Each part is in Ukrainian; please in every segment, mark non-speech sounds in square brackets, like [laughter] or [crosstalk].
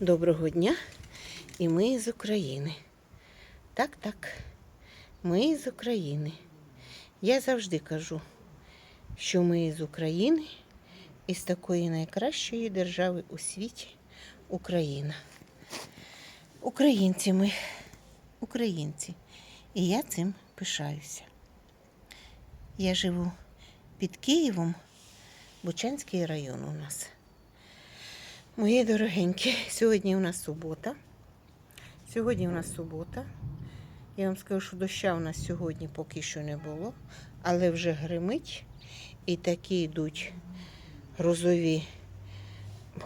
Доброго дня. І ми з України. Так, так. Ми з України. Я завжди кажу, що ми з України і з такої найкращої держави у світі Україна. Українці ми, українці. І я цим пишаюся. Я живу під Києвом, Бучанський район у нас. Мої дорогенькі, сьогодні у нас субота. Сьогодні у нас субота. Я вам скажу, що доща у нас сьогодні поки що не було, але вже гримить і такі йдуть грозові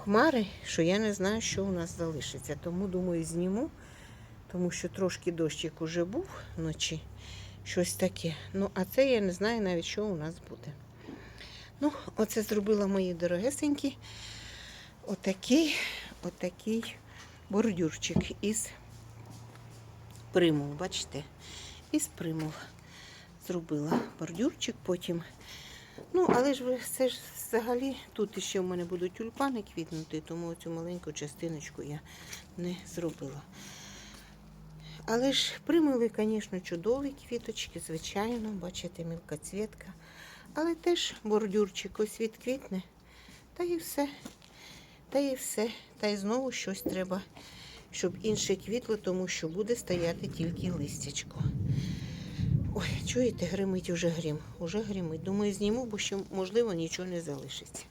хмари, що я не знаю, що у нас залишиться. Тому думаю, зніму, тому що трошки дощик уже був вночі. Щось таке. Ну, а це я не знаю навіть, що у нас буде. Ну, оце зробила мої дорогесенькі. Отакий, отакий бордюрчик із примул, бачите? Із примул зробила бордюрчик, потім. Ну, але ж все ж взагалі тут ще в мене будуть тюльпани квітнути, тому цю маленьку частиночку я не зробила. Але ж примули, звісно, чудові квіточки, звичайно, бачите, мілкоцвітка. Але теж бордюрчик ось відквітне. Та і все. Та і все. Та й знову щось треба, щоб інше квітло, тому що буде стояти тільки листячко. Ой, чуєте, гримить уже грім. Уже гримить. Думаю, зніму, бо ще, можливо, нічого не залишиться.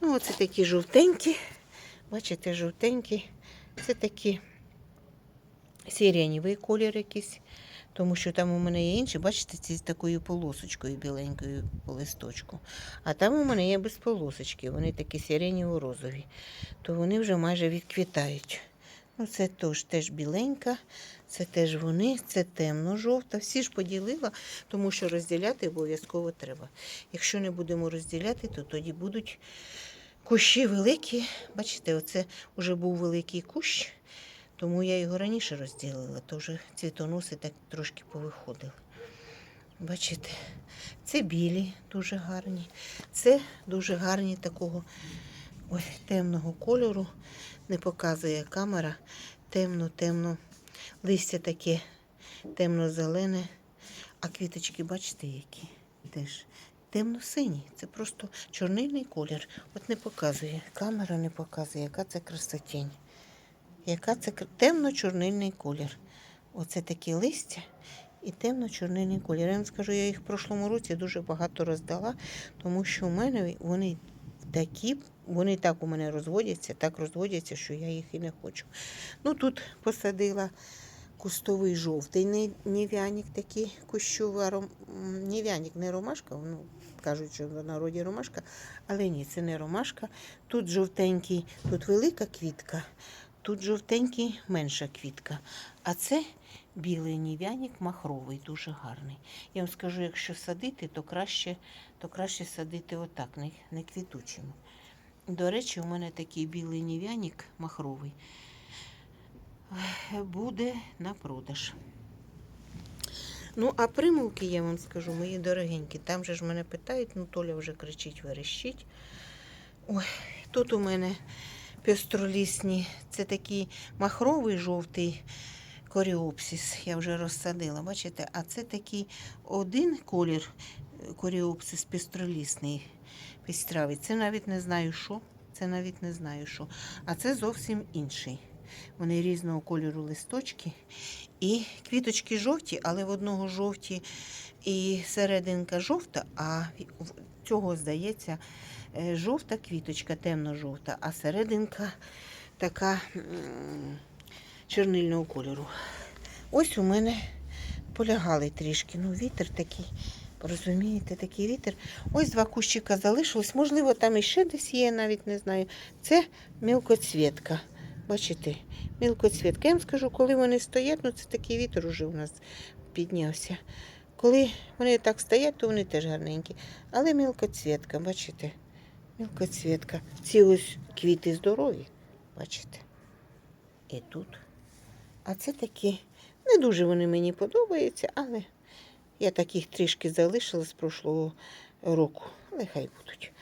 Ну, оце такі жовтенькі. Бачите, жовтенькі. Це такі сиренєвий колір якийсь. Тому що там у мене є інші, бачите, ці з такою полосочкою біленькою по листочку. А там у мене є без полосочки, вони такі сиренєво-розові, то вони вже майже відквітають. Ну, це теж, теж біленька, це теж вони, це темно-жовта. Всі ж поділила, тому що розділяти обов'язково треба. Якщо не будемо розділяти, то тоді будуть кущі великі. Бачите, оце вже був великий кущ. Тому я його раніше розділила, то вже цвітоноси так трошки повиходили. Бачите, це білі, дуже гарні. Це дуже гарні такого ой, темного кольору. Не показує камера. Темно-темно. Листя таке темно-зелене. А квіточки, бачите, які теж темно-сині. Це просто чорнильний колір. От не показує. Камера не показує, яка це красотінь. Яка це темно-чорнильний колір. Оце такі листя і темно-чорнильний колір. Я вам скажу, я їх в прошлому році дуже багато роздала, тому що у мене вони такі, вони так у мене розводяться, так розводяться, що я їх і не хочу. Ну тут посадила кустовий жовтий нев'яник такий кущовий, аром... м, нев'яник, не ромашка, ну, кажуть, що в народі ромашка, але ні, це не ромашка. Тут жовтенький, тут велика квітка. Тут жовтенький менша квітка. А це білий нів'яник махровий, дуже гарний. Я вам скажу, якщо садити, то краще, то краще садити отак, не, не квітучими. До речі, у мене такий білий нів'яник махровий буде на продаж. Ну, а примулки, я вам скажу, мої дорогенькі, там же ж мене питають, ну Толя вже кричить, верещить. Ой, тут у мене пестролісні. Це такий махровий жовтий коріопсис. Я вже розсадила, бачите? А це такий один колір е, коріопсис пестролісний пестравий. Це навіть не знаю що. Це навіть не знаю що. А це зовсім інший. Вони різного кольору листочки. І квіточки жовті, але в одного жовті і серединка жовта, а в цього, здається, жовта квіточка, темно-жовта, а серединка така м, чорнильного кольору. Ось у мене полягали трішки. Ну, вітер такий, розумієте, такий вітер. Ось два кущика залишилось. Можливо, там іще десь є, навіть не знаю. Це мілкоцвітка. Бачите, мілкоцвітка. Я вам скажу, коли вони стоять, ну це такий вітер уже у нас піднявся. Коли вони так стоять, то вони теж гарненькі. Але мілкоцвітка, бачите? Мілкоцвітка. Ці ось квіти здорові, бачите? І тут. А це такі, не дуже вони мені подобаються, але я таких трішки залишила з прошлого року. Але хай будуть.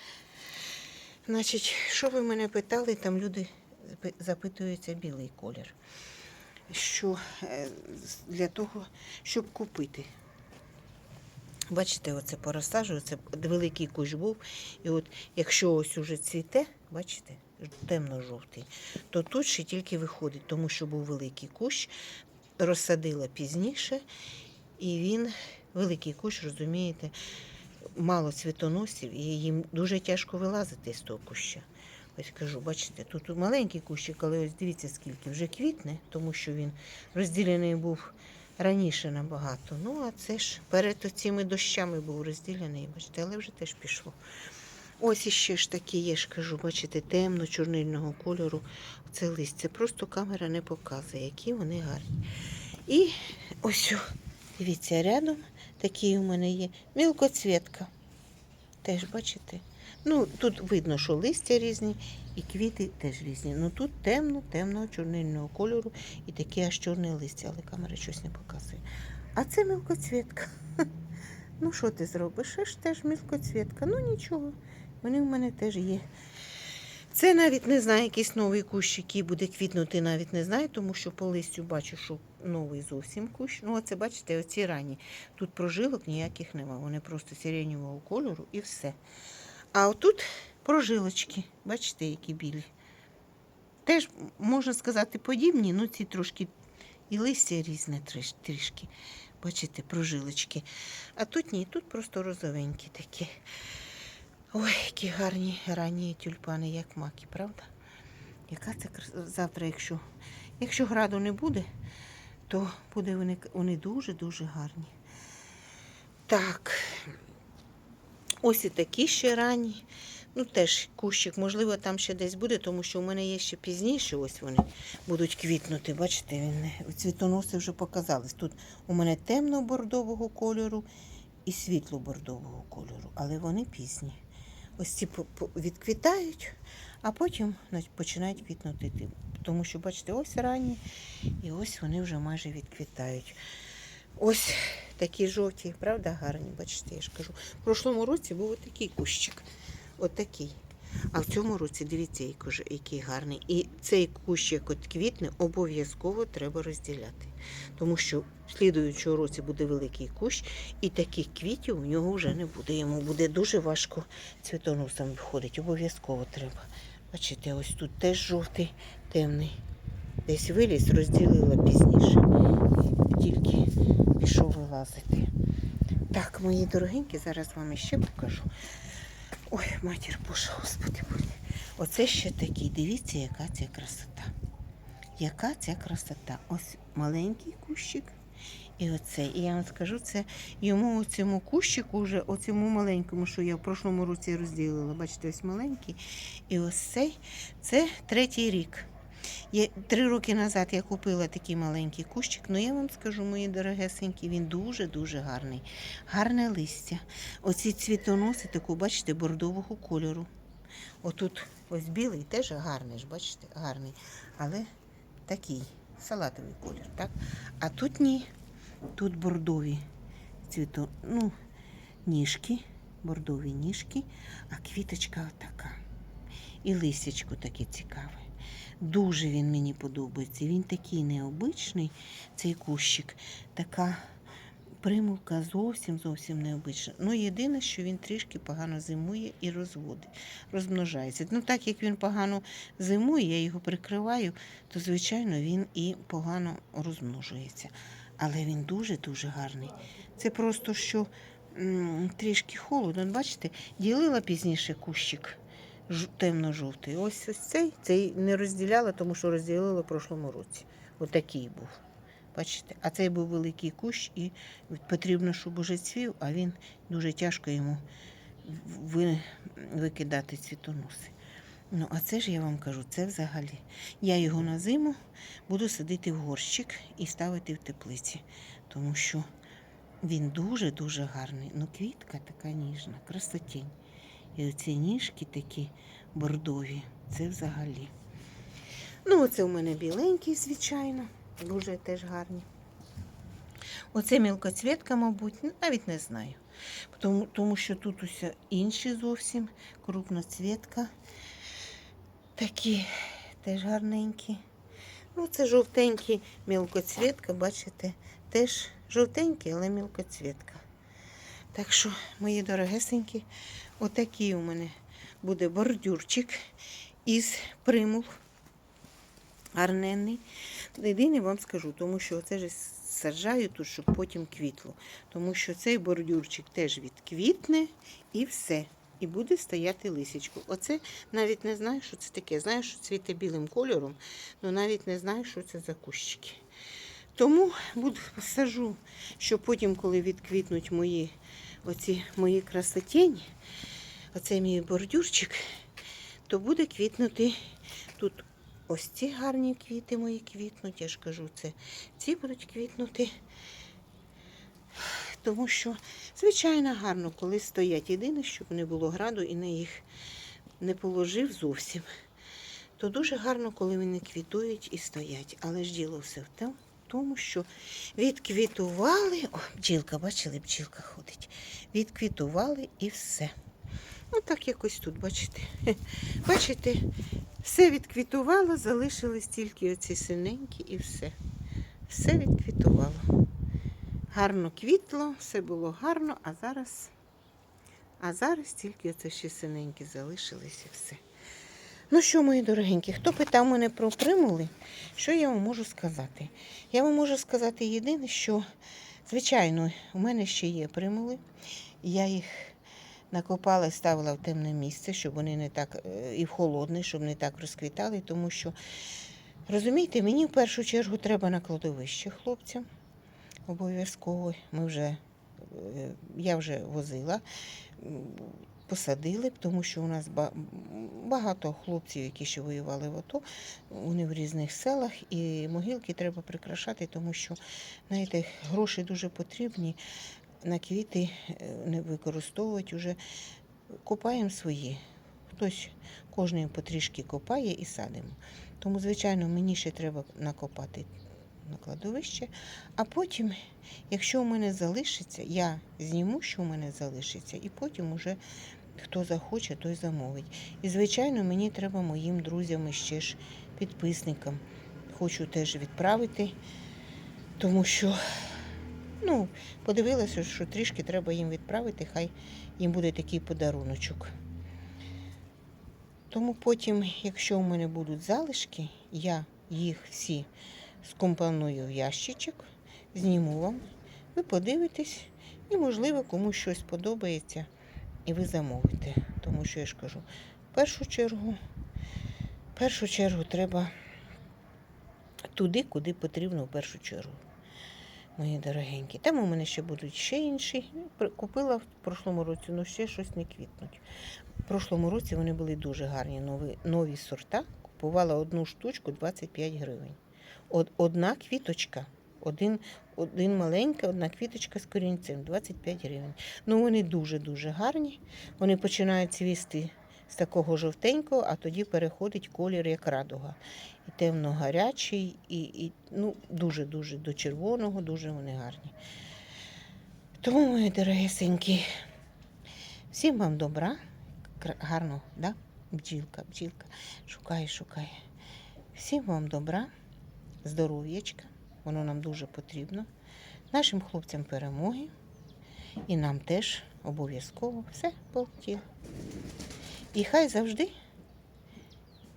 Значить, що ви мене питали, там люди запи- запитується білий колір. Що е, для того, щоб купити. Бачите, оце порозсаджую, це великий кущ був. І от якщо ось уже цвіте, бачите, темно-жовтий, то тут ще тільки виходить, тому що був великий кущ, розсадила пізніше, і він, великий кущ, розумієте, мало цвітоносів, і їм дуже тяжко вилазити з того куща. Ось кажу, бачите, тут маленький кущик, але ось дивіться, скільки вже квітне, тому що він розділений був раніше набагато. Ну, а це ж перед цими дощами був розділений, бачите, але вже теж пішло. Ось іще ж такі є, ж кажу, бачите, темно-чорнильного кольору. Це листя. Просто камера не показує, які вони гарні. І ось, дивіться, рядом такі у мене є мілкоцвітка. Теж бачите? Ну, тут видно, що листя різні і квіти теж різні. Ну тут темно, темного чорнильного кольору і таке аж чорне листя, але камера щось не показує. А це мілкоцвітка. [laughs] Ну, що ти зробиш? Ще ж теж мілкоцвітка. Ну нічого, вони в мене теж є. Це навіть не знаю, якийсь новий кущ, який буде квітнути, навіть не знаю, тому що по листю бачу, що новий зовсім кущ. Ну, оце бачите, оці ранні. Тут прожилок ніяких нема. Вони просто сиреневого кольору і все. А отут прожилочки, бачите, які білі. Теж, можна сказати, подібні, ну ці трошки і листя різне трішки. Бачите, прожилочки. А тут ні, тут просто розовенькі такі. Ой, які гарні ранні тюльпани, як маки, правда? Яка це. Завтра, якщо, якщо граду не буде, то буде вони, вони дуже-дуже гарні. Так. Ось і такі ще ранні. Ну, теж кущик, можливо, там ще десь буде, тому що у мене є ще пізніше, ось вони будуть квітнути. Бачите, він, цвітоноси вже показались. Тут у мене темно-бордового кольору і світло-бордового кольору, але вони пізні. Ось ці відквітають, а потім починають квітнути. Тому що, бачите, ось ранні, і ось вони вже майже відквітають. Ось такі жовті, правда, гарні, бачите, я ж кажу. В прошлому році був отакий кущик. Отакий. А в цьому році дивіться, який гарний. І цей кущ, як от квітне, обов'язково треба розділяти. Тому що в слідуючому році буде великий кущ, і таких квітів у нього вже не буде. Йому буде дуже важко цвітоносом виходить. Обов'язково треба. Бачите, ось тут теж жовтий, темний. Десь виліз, розділила пізніше. Тільки пішов вилазити. Так, мої дорогенькі, зараз вам іще покажу. Ой, матір Божа, Господи. Оце ще такий. Дивіться, яка ця красота. Яка ця красота? Ось маленький кущик. І оце. І я вам скажу, це йому цьому кущику, вже оцьому маленькому, що я в прошлому році розділила. Бачите, ось маленький. І ось цей це третій рік. Я, три роки назад я купила такий маленький кущик, але я вам скажу, мої дорогесенькі, він дуже-дуже гарний. Гарне листя. Оці цвітоноси, таку, бачите, бордового кольору. Отут ось білий теж гарний, ж, бачите, гарний. Але такий салатовий колір, так? А тут ні. Тут бордові цвіто, ну, ніжки, бордові ніжки, а квіточка отака. І листячко таке цікаве. Дуже він мені подобається. Він такий необичний, цей кущик. Така примулка зовсім зовсім необична. Ну, єдине, що він трішки погано зимує і розводить, розмножається. Ну, так як він погано зимує, я його прикриваю, то, звичайно, він і погано розмножується. Але він дуже-дуже гарний. Це просто що м, трішки холодно. Бачите, ділила пізніше кущик темно-жовтий. Ось ось цей, цей не розділяла, тому що розділила в прошлому році. Отакий був. Бачите, а цей був великий кущ, і потрібно, щоб уже цвів, а він дуже тяжко йому ви, викидати цвітоноси. Ну, а це ж я вам кажу, це взагалі. Я його на зиму буду садити в горщик і ставити в теплиці, тому що він дуже-дуже гарний. Ну, квітка така ніжна, красотінь. І оці ніжки такі бордові, це взагалі. Ну, оце у мене біленький, звичайно, дуже теж гарні. Оце мілкоцвітка, мабуть, ну, навіть не знаю. Тому, тому що тут усе інші зовсім крупноцвітка. Такі Теж гарненькі. Ну, це жовтенькі мілкоцвітка, бачите, теж жовтенькі, але мілкоцвітка. Так що, мої дорогесенькі, отакий у мене буде бордюрчик із примул. Гарненний. Єдине вам скажу, тому що оце ж саджаю тут, щоб потім квітло. Тому що цей бордюрчик теж відквітне і все. І буде стояти лисичку. Оце навіть не знаю, що це таке. Знаю, що цвіте білим кольором, але навіть не знаю, що це за кущики. Тому буду сажу, що потім, коли відквітнуть мої оці мої красотені, оцей мій бордюрчик, то буде квітнути тут ось ці гарні квіти мої квітнуть. Я ж кажу, це ці будуть квітнути. Тому що, звичайно, гарно, коли стоять. Єдине, щоб не було граду і не їх не положив зовсім. То дуже гарно, коли вони квітують і стоять. Але ж діло все в те- тому, що відквітували. О, бджілка, бачили, бджілка ходить. Відквітували і все. Ну, так якось тут, бачите. [laughs] Бачите, все відквітувало, залишились тільки оці синенькі і все. Все відквітувало. Гарно квітло, все було гарно, а зараз, а зараз тільки оце ще синенькі залишились і все. Ну що, мої дорогенькі, хто питав мене про примули, що я вам можу сказати? Я вам можу сказати єдине, що, звичайно, у мене ще є примули. Я їх накопала і ставила в темне місце, щоб вони не так е, і в холодне, щоб не так розквітали, тому що, розумієте, мені в першу чергу треба на кладовище хлопцям. Обов'язково. Ми вже, е, я вже возила, посадили, тому що у нас багато хлопців, які ще воювали в АТО, вони в різних селах, і могилки треба прикрашати, тому що, знаєте, гроші дуже потрібні. На квіти е, не використовують уже. Копаємо свої. Хтось кожен потрішки копає і садимо. Тому, звичайно, мені ще треба накопати на кладовище. А потім, якщо у мене залишиться, я зніму, що у мене залишиться, і потім уже хто захоче, той замовить. І, звичайно, мені треба моїм друзям і ще ж підписникам. Хочу теж відправити, тому що, ну, подивилася, що трішки треба їм відправити, хай їм буде такий подаруночок. Тому потім, якщо у мене будуть залишки, я їх всі скомпоную в ящичок, зніму вам, ви подивитесь, і, можливо, комусь щось подобається, і ви замовите. Тому що я ж кажу, в першу чергу, в першу чергу треба туди, куди потрібно в першу чергу. Мої дорогенькі. Там у мене ще будуть ще інші. Купила в прошлому році, але ще щось не квітнуть. В прошлому році вони були дуже гарні, нові, нові сорта. Купувала одну штучку 25 гривень. Од, одна квіточка, один, один маленька, одна квіточка з корінцем 25 гривень. Ну вони дуже-дуже гарні. Вони починають цвісти з такого жовтенького, а тоді переходить колір як радуга. І темно-гарячий, і, і ну, дуже-дуже до червоного, дуже вони гарні. Тому, мої дорогесенькі, всім вам добра, гарно, да? бджілка, бджілка, шукає, шукає. Всім вам добра, здоров'ячка, воно нам дуже потрібно. Нашим хлопцям перемоги. І нам теж обов'язково все полетіло. І хай завжди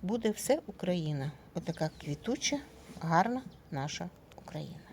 буде все Україна. Отака квітуча, гарна наша Україна.